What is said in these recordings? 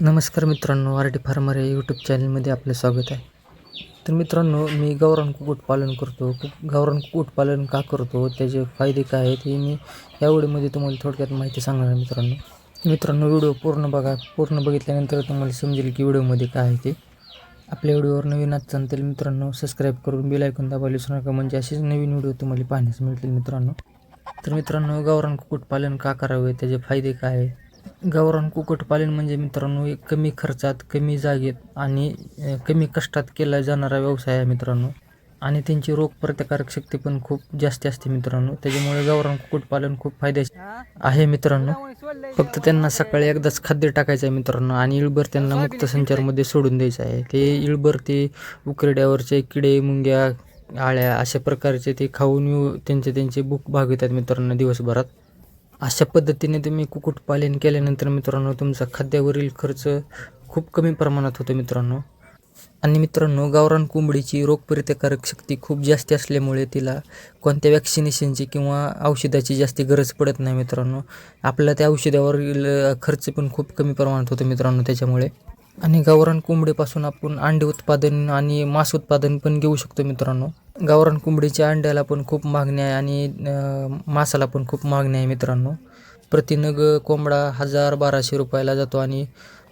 नमस्कार मित्रांनो R D farmer या यूट्यूब चॅनलमध्ये आपलं स्वागत आहे. तर मित्रांनो मी गावरान कुक्कुटपालन करतो. गावरान कुक्कुटपालन का करतो? त्याचे फायदे काय आहेत हे मी या व्हिडिओमध्ये तुम्हाला थोडक्यात माहिती सांगणार आहे मित्रांनो. मित्रांनो व्हिडिओ पूर्ण बघा. पूर्ण बघितल्यानंतर तुम्हाला समजेल की व्हिडिओमध्ये काय आहे ते. आपल्या व्हिडिओवर नवीन असाल तर मित्रांनो सबस्क्राईब करून बेल ऐकून दाबायला विसरू नका. म्हणजे असेच नवीन व्हिडिओ तुम्हाला पाहण्यास मिळतील मित्रांनो. तर मित्रांनो गावरान कुक्कुटपालन का करावे? त्याचे फायदे काय आहे गावरान कुक्कुटपालन म्हणजे मित्रांनो एक कमी खर्चात कमी जागेत आणि कमी कष्टात केला जाणारा व्यवसाय आहे मित्रांनो. आणि त्यांची रोगप्रतिकारक शक्ती पण खूप जास्त असते मित्रांनो. त्याच्यामुळे गावरान कुक्कुटपालन खूप फायद्याचे आहे मित्रांनो. फक्त त्यांना सकाळी एकदाच खाद्य टाकायचं आहे मित्रांनो आणि इळभर त्यांना मुक्त संचारमध्ये सोडून द्यायचं आहे. ते इळभर ते उकरड्यावरचे किडे मुंग्या आळ्या अशा प्रकारचे ते खाऊन त्यांचे त्यांचे भूक भागवतात मित्रांनो दिवसभरात. अशा पद्धतीने तुम्ही कुक्कुटपालन केल्यानंतर मित्रांनो तुमचा खाद्यावरील खर्च खूप कमी प्रमाणात होतो मित्रांनो. आणि मित्रांनो गावरान कोंबडीची रोगप्रतिकारक शक्ती खूप जास्त असल्यामुळे तिला कोणत्या वॅक्सिनेशनची किंवा औषधाची जास्ती गरज पडत नाही मित्रांनो. आपला त्या औषधावरील खर्च पण खूप कमी प्रमाणात होतो मित्रांनो त्याच्यामुळे. आणि गावरान कोंबडीपासून आपण अंडे उत्पादन आणि मांस उत्पादन पण घेऊ शकतो मित्रांनो. गावरान कोंबडीच्या अंड्याला पण खूप मागणी आहे आणि मासाला पण खूप मागणी आहे मित्रांनो. प्रतिनग कोंबडा हजार बाराशे रुपयाला जातो आणि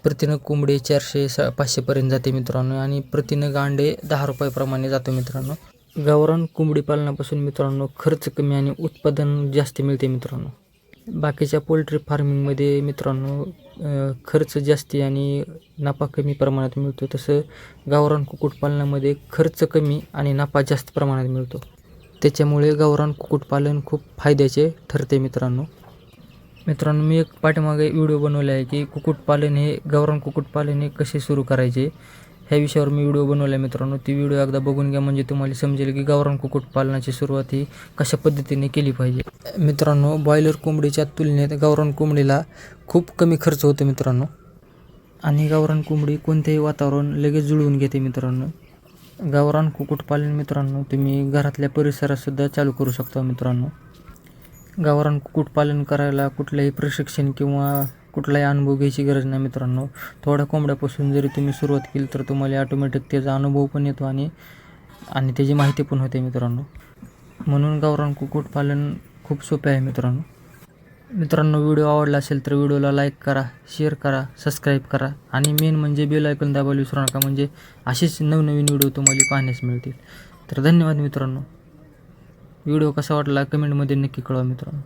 प्रतिनग कोंबडी चारशे स पाचशेपर्यंत जाते मित्रांनो आणि प्रतिनग अंडे दहा रुपयाप्रमाणे जातो मित्रांनो. गावरान कोंबडी पालनापासून मित्रांनो खर्च कमी आणि उत्पादन जास्त मिळते मित्रांनो. बाकीच्या पोल्ट्री फार्मिंगमध्ये मित्रांनो खर्च जास्ती आणि नफा कमी प्रमाणात मिळतो. तसं गावरान कुक्कुटपालनामध्ये खर्च कमी आणि नफा जास्त प्रमाणात मिळतो. त्याच्यामुळे गावरान कुक्कुटपालन खूप फायद्याचे ठरते मित्रांनो. मित्रांनो मी एक पाठीमागे व्हिडिओ बनवला आहे की कुक्कुटपालन हे गावरान कुक्कुटपालन हे कसे सुरू करायचे? ह्या विषयावर मी व्हिडिओ बनवला आहे मित्रांनो. ती व्हिडिओ एकदा बघून घ्या. म्हणजे तुम्हाला समजेल की गावरान कुक्कुटपालनाची सुरुवात ही कशा पद्धतीने केली पाहिजे. मित्रांनो बॉयलर कोंबडीच्या तुलनेत गावरान कोंबडीला खूप कमी खर्च होतो मित्रांनो. आणि गावरान कोंबडी कोणत्याही वातावरण लगेच जुळवून घेते मित्रांनो. गावरान कुक्कुटपालन मित्रांनो तुम्ही घरातल्या परिसरातसुद्धा चालू करू शकता मित्रांनो. गावरान कुक्कुटपालन करायला कुठलंही प्रशिक्षण किंवा कुठलाही अनुभव घ्यायची गरज नाही मित्रांनो. थोड्या कोंबड्यापासून जरी तुम्ही सुरुवात केली तर तुम्हाला ऑटोमॅटिक त्याचा अनुभव पण येतो आणि आणि त्याची माहिती पण होते मित्रांनो. म्हणून गावरान कुक्कुटपालन खूप सोपे आहे मित्रांनो. मित्रांनो व्हिडिओ आवडला असेल तर व्हिडिओला लाईक करा शेअर करा सबस्क्राईब करा आणि मेन म्हणजे बेल ऐकून दाबायला विसरू नका. म्हणजे असेच नवनवीन व्हिडिओ तुम्हाला पाहण्यास मिळतील. तर धन्यवाद मित्रांनो. व्हिडिओ कसा वाटला कमेंटमध्ये नक्की कळवा मित्रांनो.